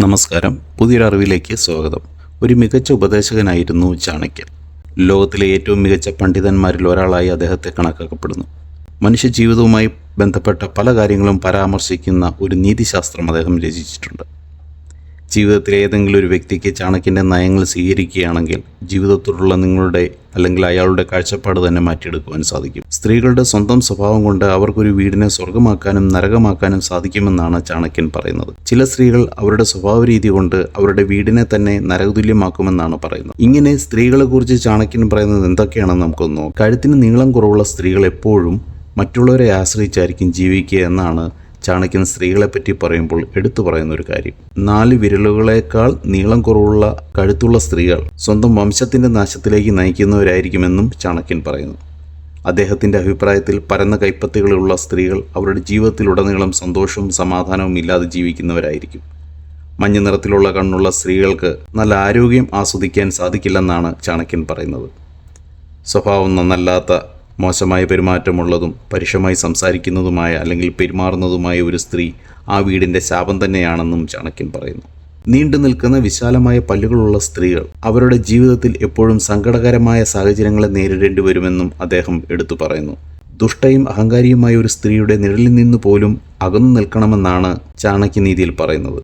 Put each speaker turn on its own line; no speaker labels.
നമസ്കാരം. പുതിയൊരറിവിലേക്ക് സ്വാഗതം. ഒരു മികച്ച ഉപദേശകനായിരുന്നു ചാണക്യൻ. ലോകത്തിലെ ഏറ്റവും മികച്ച പണ്ഡിതന്മാരിൽ ഒരാളായി അദ്ദേഹത്തെ കണക്കാക്കപ്പെടുന്നു. മനുഷ്യ ജീവിതവുമായി ബന്ധപ്പെട്ട പല കാര്യങ്ങളും പരാമർശിക്കുന്ന ഒരു നീതിശാസ്ത്രം അദ്ദേഹം രചിച്ചിട്ടുണ്ട്. ജീവിതത്തിലെ ഏതെങ്കിലും ഒരു വ്യക്തിക്ക് ചാണക്യന്റെ നയങ്ങൾ സ്വീകരിക്കുകയാണെങ്കിൽ ജീവിതത്തോടുള്ള നിങ്ങളുടെ അല്ലെങ്കിൽ അയാളുടെ കാഴ്ചപ്പാട് തന്നെ മാറ്റിയെടുക്കുവാൻ സാധിക്കും. സ്ത്രീകളുടെ സ്വന്തം സ്വഭാവം കൊണ്ട് അവർക്കൊരു വീടിനെ സ്വർഗമാക്കാനും നരകമാക്കാനും സാധിക്കുമെന്നാണ് ചാണക്യൻ പറയുന്നത്. ചില സ്ത്രീകൾ അവരുടെ സ്വഭാവ രീതി കൊണ്ട് അവരുടെ വീടിനെ തന്നെ നരകതുല്യമാക്കുമെന്നാണ് പറയുന്നത്. ഇങ്ങനെ സ്ത്രീകളെ കുറിച്ച് ചാണക്യൻ പറയുന്നത് എന്തൊക്കെയാണെന്ന് നമുക്കൊന്ന് നോക്കാം. കഴുത്തിന് നീളം കുറവുള്ള സ്ത്രീകൾ എപ്പോഴും മറ്റുള്ളവരെ ആശ്രയിച്ചായിരിക്കും ജീവിക്കുക എന്നാണ് ചാണക്യൻ സ്ത്രീകളെപ്പറ്റി പറയുമ്പോൾ എടുത്തു പറയുന്ന ഒരു കാര്യം. നാല് വിരലുകളേക്കാൾ നീളം കുറവുള്ള കഴുത്തുള്ള സ്ത്രീകൾ സ്വന്തം വംശത്തിന്റെ നാശത്തിലേക്ക് നയിക്കുന്നവരായിരിക്കുമെന്നും ചാണക്യൻ പറയുന്നു. അദ്ദേഹത്തിന്റെ അഭിപ്രായത്തിൽ പരന്ന കൈപ്പത്തികളുള്ള സ്ത്രീകൾ അവരുടെ ജീവിതത്തിലുടനീളം സന്തോഷവും സമാധാനവും ഇല്ലാതെ ജീവിക്കുന്നവരായിരിക്കും. മഞ്ഞ നിറത്തിലുള്ള കണ്ണുള്ള സ്ത്രീകൾക്ക് നല്ല ആരോഗ്യം ആസ്വദിക്കാൻ സാധിക്കില്ലെന്നാണ് ചാണക്യൻ പറയുന്നത്. സ്വഭാവം നന്നല്ലാത്ത മോശമായ പെരുമാറ്റമുള്ളതും പരുഷമായി സംസാരിക്കുന്നതുമായ അല്ലെങ്കിൽ പെരുമാറുന്നതുമായ ഒരു സ്ത്രീ ആ വീടിന്റെ ശാപം തന്നെയാണെന്നും ചാണക്യൻ പറയുന്നു. നീണ്ടു നിൽക്കുന്ന വിശാലമായ പല്ലുകളുള്ള സ്ത്രീകൾ അവരുടെ ജീവിതത്തിൽ എപ്പോഴും സങ്കടകരമായ സാഹചര്യങ്ങളെ നേരിടേണ്ടി വരുമെന്നും അദ്ദേഹം എടുത്തു പറയുന്നു. ദുഷ്ടയും അഹങ്കാരിയുമായ ഒരു സ്ത്രീയുടെ നിഴലിൽ നിന്ന് പോലും അകന്നു നിൽക്കണമെന്നാണ് ചാണക്യനീതിയിൽ പറയുന്നത്.